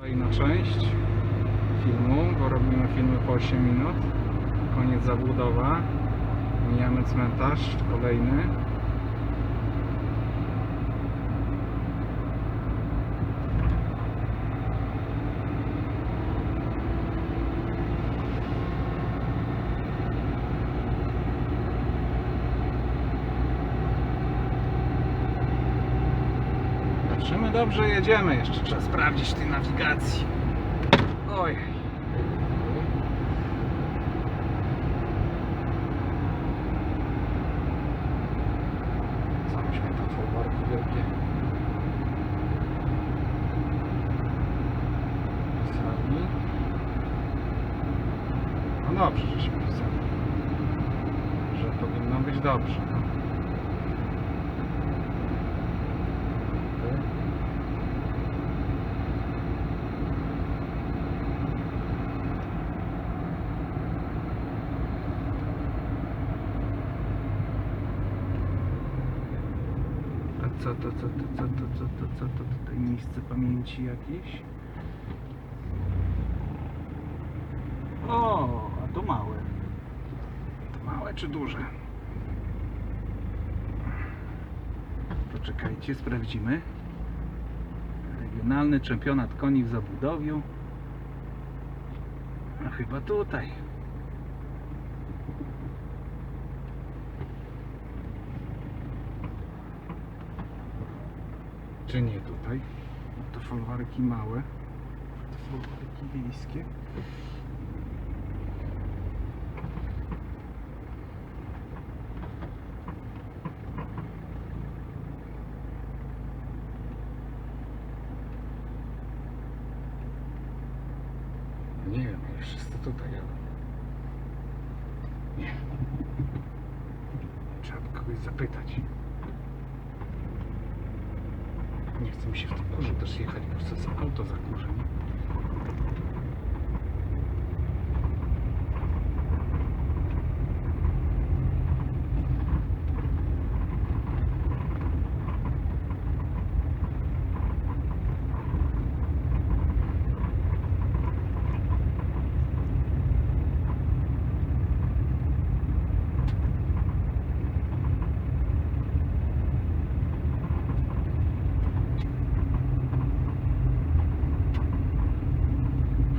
Kolejna część filmu, bo robimy filmy po 8 minut. Koniec zabudowa. Mijamy cmentarz kolejny. Dobrze, jedziemy. Jeszcze trzeba sprawdzić tej nawigacji. Oj. Co myśmy tam folwarki wielkie pisali. No dobrze, żeśmy pisali. Że powinno być dobrze. No. A co to, co to, co to, co to, co to tutaj miejsce pamięci jakieś? O, a to małe. To małe czy duże? Poczekajcie, sprawdzimy. Regionalny czempionat koni w zabudowiu. A chyba tutaj. Czy nie tutaj? To folwarki małe. To folwarki wiejskie. Nie wiem, ale. Trzeba kogoś zapytać. Nie chce mi się w tym kurzu też jechać, bo chcę sobie auto zakurzę. nie?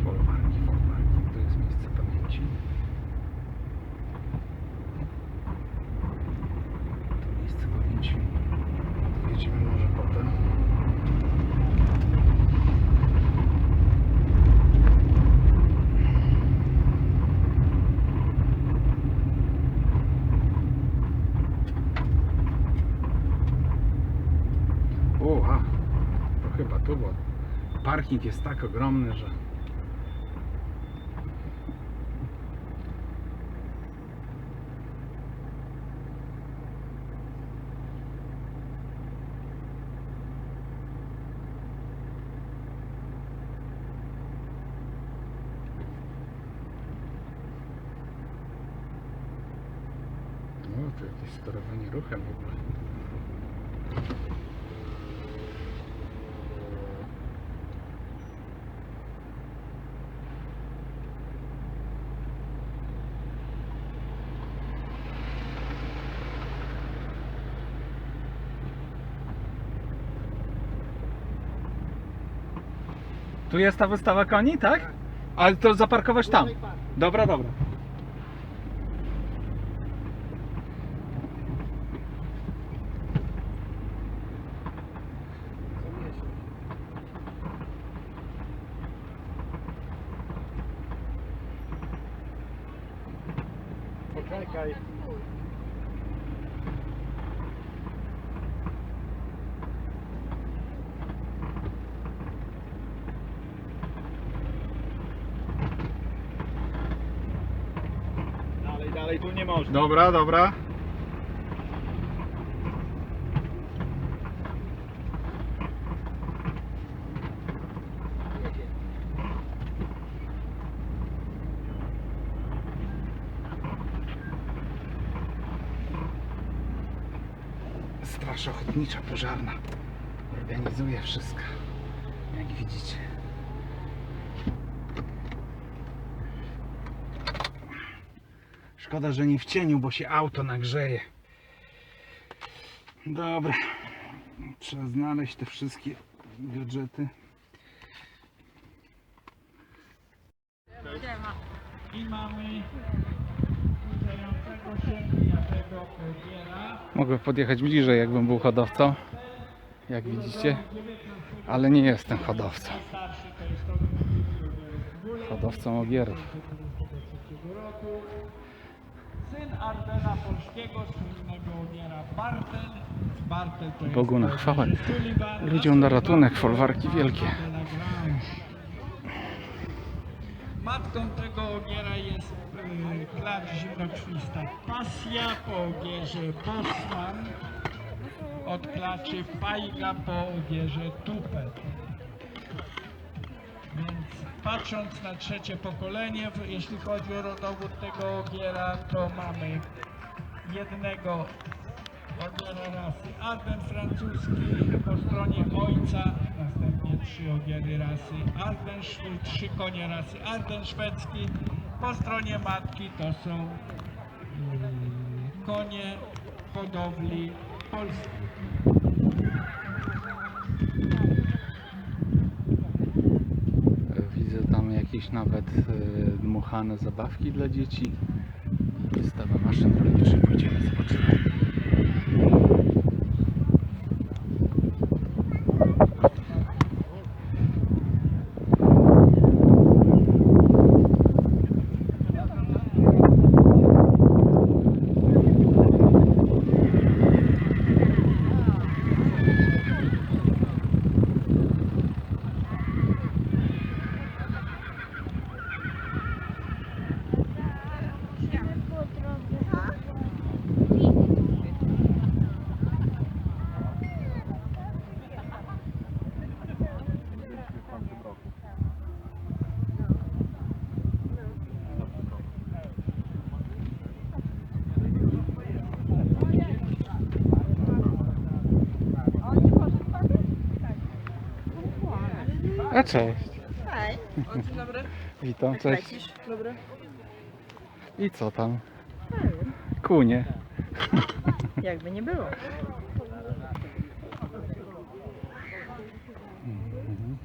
Folwarki, folwarki. To jest miejsce pamięci. To miejsce pamięci odwiedzimy może potem. O, a, to chyba tu, bo parking jest tak ogromny, że No, to jakieś sterowanie ruchem w ogóle. Tu jest ta wystawa koni, tak? Ale to zaparkować tam. Dobra, dobra. Poczekaj. Dalej, dalej, tu nie można. Dobra, dobra. Straż Ochotnicza Pożarna organizuje wszystko, jak widzicie. Szkoda, że nie w cieniu, bo się auto nagrzeje. Dobra. Trzeba znaleźć te wszystkie gadżety. I mamy. Mogę podjechać bliżej, jakbym był hodowcą. Jak widzicie. Ale nie jestem hodowcą. Starszy to jest to Hodowcą ogierów. Syn Ardena Polskiego, słynnego ogiera Bartel. Bartel to jest Bogu na chwałę. Ludziom na ratunek, folwarki wielkie. Matką tego ogiera jest y, klacz zimnokrwista Pasja, po ogierze Bosman, od klaczy Fajga po ogierze Tupet. Patrząc na trzecie pokolenie, jeśli chodzi o rodowód tego ogiera, to mamy jednego ogiera rasy Arden francuski po stronie ojca, następnie trzy ogiery rasy Arden, trzy konie rasy Arden szwedzki, po stronie matki to są mm, konie hodowli polskiej. Widzę tam jakieś nawet e, dmuchane zabawki dla dzieci. Wystawa maszyn rolniczych. Pójdziemy, zobaczymy. A cześć. Hej. O, dzień dobry. Witam, Jak cześć. lecisz? Dobry. I co tam? Kunie. Jakby nie było. Mhm.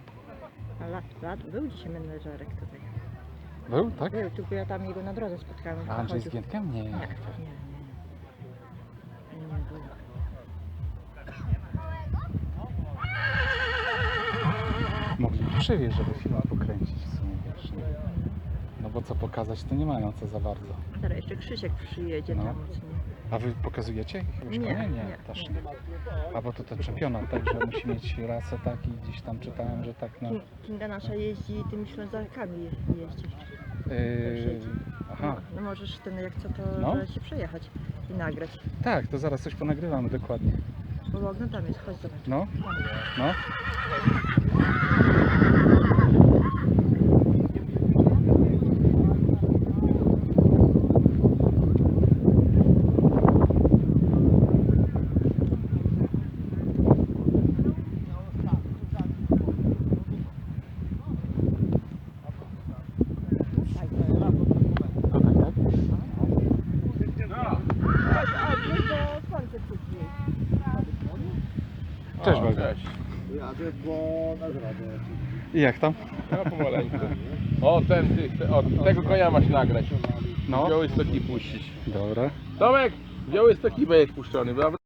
A lat, lat, był dzisiaj menedżerek tutaj. Był, tak? Był, tylko ja tam jego na drodze spotkałem. jak A Andrzej z. Giętkiem? Nie, nie. Nie, Przywieźć, żeby film pokręcić w sumie, wiesz. nie? No bo co pokazać, to nie mają co za bardzo. Teraz jeszcze Krzysiek przyjedzie No. tam. A wy pokazujecie jakiegoś Nie? Nie, nie, też nie. A bo to ten czempionat, tak, że musi mieć rasę tak i gdzieś tam czytałem, że tak no. King- Kinga nasza jeździ tymi ślązakami jeździ. Yy, aha, No możesz ten jak co to No. się przejechać i nagrać. tak, to zaraz coś ponagrywamy dokładnie. Bo jest, chodź zobacz. No, no. Tak, to jest. To? A, no to słońce później. Cześć Bogdan. Jadę po nagrodę. I jak tam? Ja pomaleńku. O, ten, ty, te, o, tego konia masz nagrać. No, Biały stoki puścić. dobra. Tomek, biały stoki będzie puszczony, prawda?